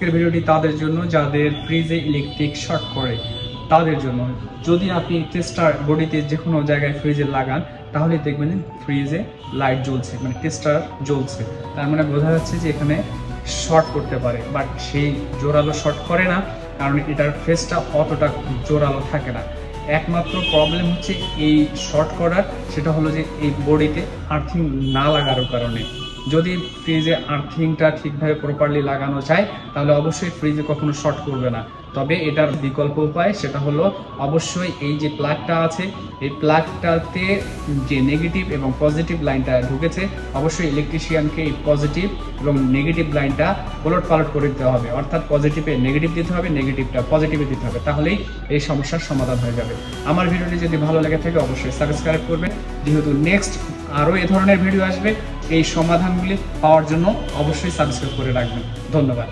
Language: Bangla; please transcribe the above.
আজকের ভিডিওটি তাদের জন্য, যাদের ফ্রিজে ইলেকট্রিক শর্ট করে, তাদের জন্য। যদি আপনি টেস্টার বডিতে যে কোনো জায়গায় ফ্রিজে লাগান, তাহলে দেখবেন ফ্রিজে লাইট জ্বলছে মানে টেস্টার জ্বলছে। তার মানে বোঝা যাচ্ছে যে এখানে শর্ট করতে পারে বাট সেই জোরালো শর্ট করে না, কারণ এটার ফেসটা অতটা জোরালো থাকে না। একমাত্র প্রবলেম হচ্ছে এই শর্ট করার, সেটা হলো যে এই বডিতে আর্থিং না লাগার কারণে। যদি ফ্রিজে আর্থিংটা ঠিকভাবে প্রপারলি লাগানো যায়, তাহলে অবশ্যই ফ্রিজে কখনো শর্ট করবে না। তবে এটার বিকল্প উপায় সেটা হলো, অবশ্যই এই যে প্লাগটা আছে, এই প্লাগটাতে যে নেগেটিভ এবং পজিটিভ লাইনটা ঢুকেছে, অবশ্যই ইলেকট্রিশিয়ানকে এই পজিটিভ এবং নেগেটিভ লাইনটা ওলট পালট করে দিতে হবে। অর্থাৎ পজিটিভে নেগেটিভ দিতে হবে নেগেটিভটা পজিটিভে দিতে হবে। তাহলেই এই সমস্যার সমাধান হয়ে যাবে। আমার ভিডিওটি যদি ভালো লেগে থাকে, অবশ্যই সাবস্ক্রাইব করবেন। যেহেতু নেক্সট আরও এ ধরনের ভিডিও আসবে এই সমাধানগুলি পাওয়ার জন্য অবশ্যই সাবস্ক্রাইব করে রাখবেন। ধন্যবাদ।